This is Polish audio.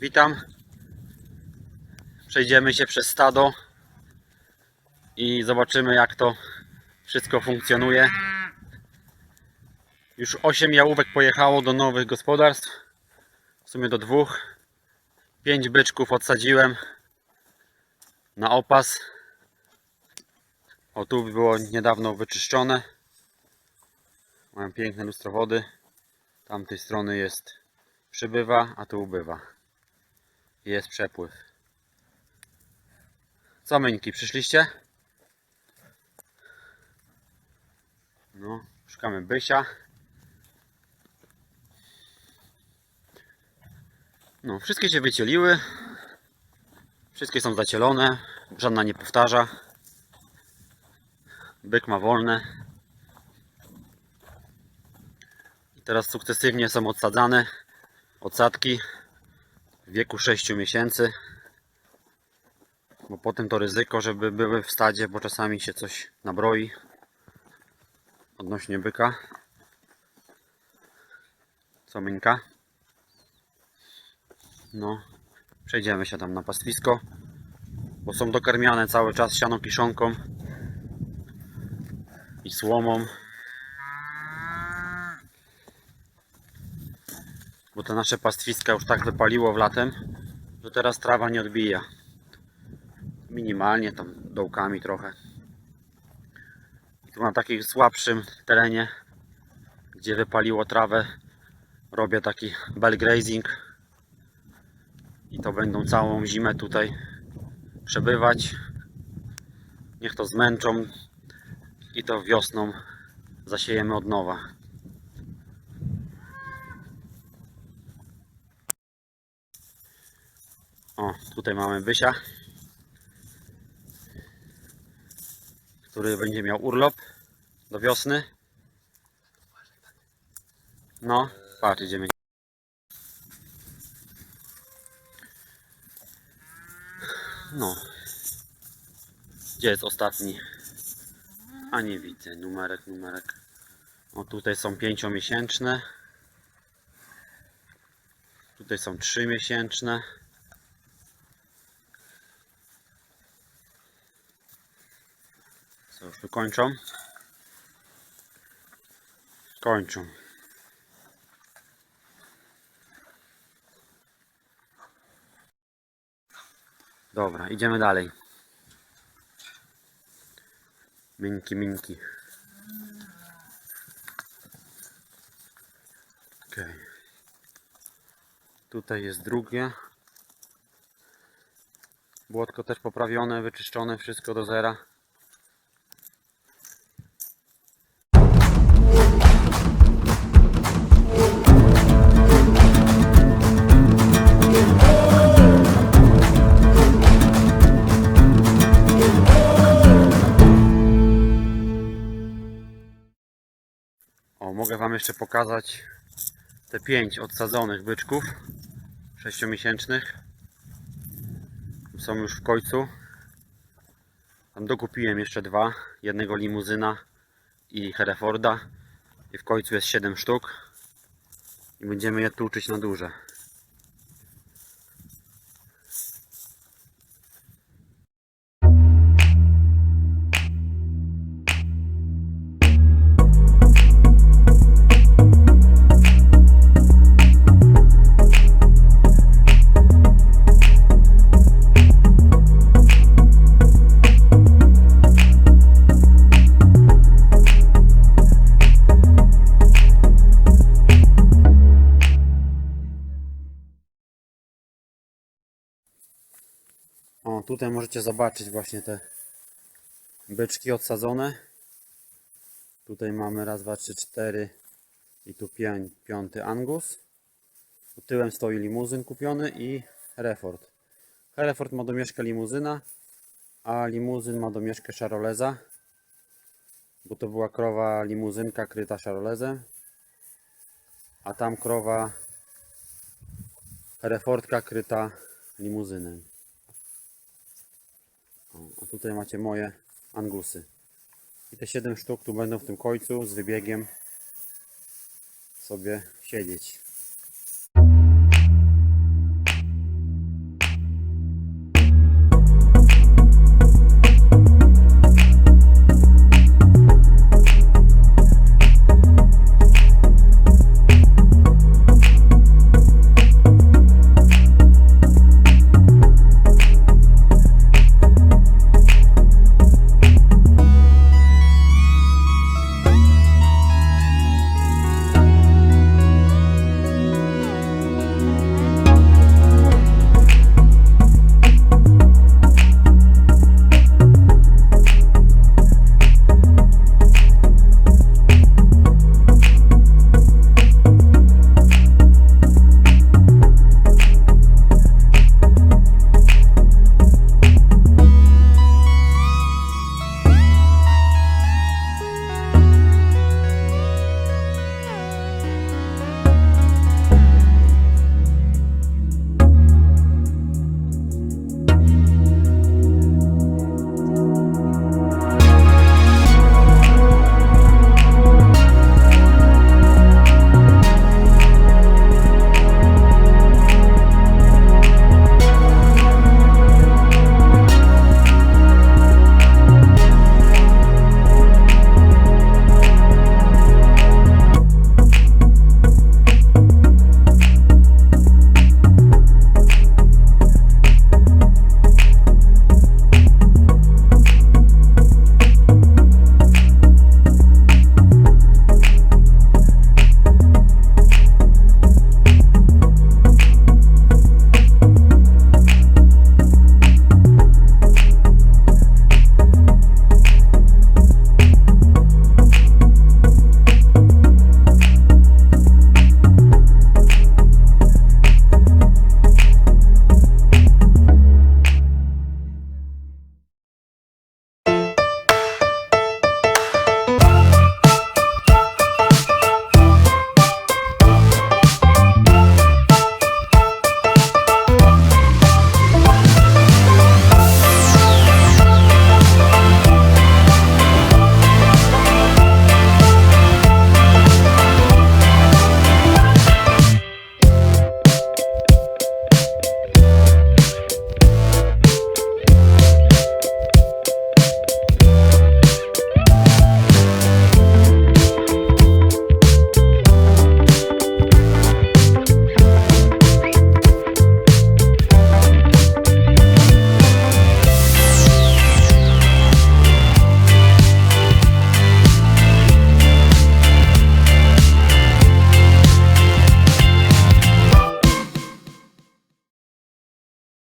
Witam. Przejdziemy się przez stado i zobaczymy jak to wszystko funkcjonuje. Już 8 jałówek pojechało do nowych gospodarstw. W sumie do dwóch. 5 byczków odsadziłem na opas. O tu było niedawno wyczyszczone. Mają piękne lustro wody. Tamtej strony jest przybywa, a tu ubywa. Jest przepływ. Co myńki, przyszliście? No, szukamy bysia. No, wszystkie się wycieliły. Wszystkie są zacielone. Żadna nie powtarza. Byk ma wolne. I teraz sukcesywnie są odsadzane odsadki w wieku 6 miesięcy. Bo potem to ryzyko, żeby były w stadzie, bo czasami się coś nabroi odnośnie byka. Co Minka? No, przejdziemy się tam na pastwisko, bo są dokarmiane cały czas sianą kiszonką i słomą. Bo te nasze pastwiska już tak wypaliło w latem, że teraz trawa nie odbija. Minimalnie tam dołkami trochę. I tu na takim słabszym terenie, gdzie wypaliło trawę, robię taki bell grazing. I to będą całą zimę tutaj przebywać. Niech to zmęczą i to wiosną zasiejemy od nowa. O, tutaj mamy Bysia, który będzie miał urlop do wiosny. No, patrz, idziemy. No. Gdzie jest ostatni? A nie widzę. Numerek, numerek. O, tutaj są pięciomiesięczne. Tutaj są trzymiesięczne. Co tu kończą? Dobra, idziemy dalej. Minki, minki. Okej. Tutaj jest drugie. Błotko też poprawione, wyczyszczone, wszystko do zera. Mogę Wam jeszcze pokazać te pięć odsadzonych byczków sześciomiesięcznych. Są już w końcu. Tam dokupiłem jeszcze dwa. Jednego limuzyna i Hereforda. I w końcu jest 7 sztuk. I będziemy je tłuczyć na duże. O, tutaj możecie zobaczyć właśnie te byczki odsadzone. Tutaj mamy raz, dwa, trzy, cztery i tu piąty Angus. Tu tyłem stoi limuzyn kupiony i Hereford. Hereford ma domieszkę limuzyna, a limuzyn ma domieszkę Charoleza. Bo to była krowa limuzynka kryta Charolezem. A tam krowa Herefordka kryta limuzynem. A tutaj macie moje angusy. I te 7 sztuk tu będą w tym końcu z wybiegiem sobie siedzieć.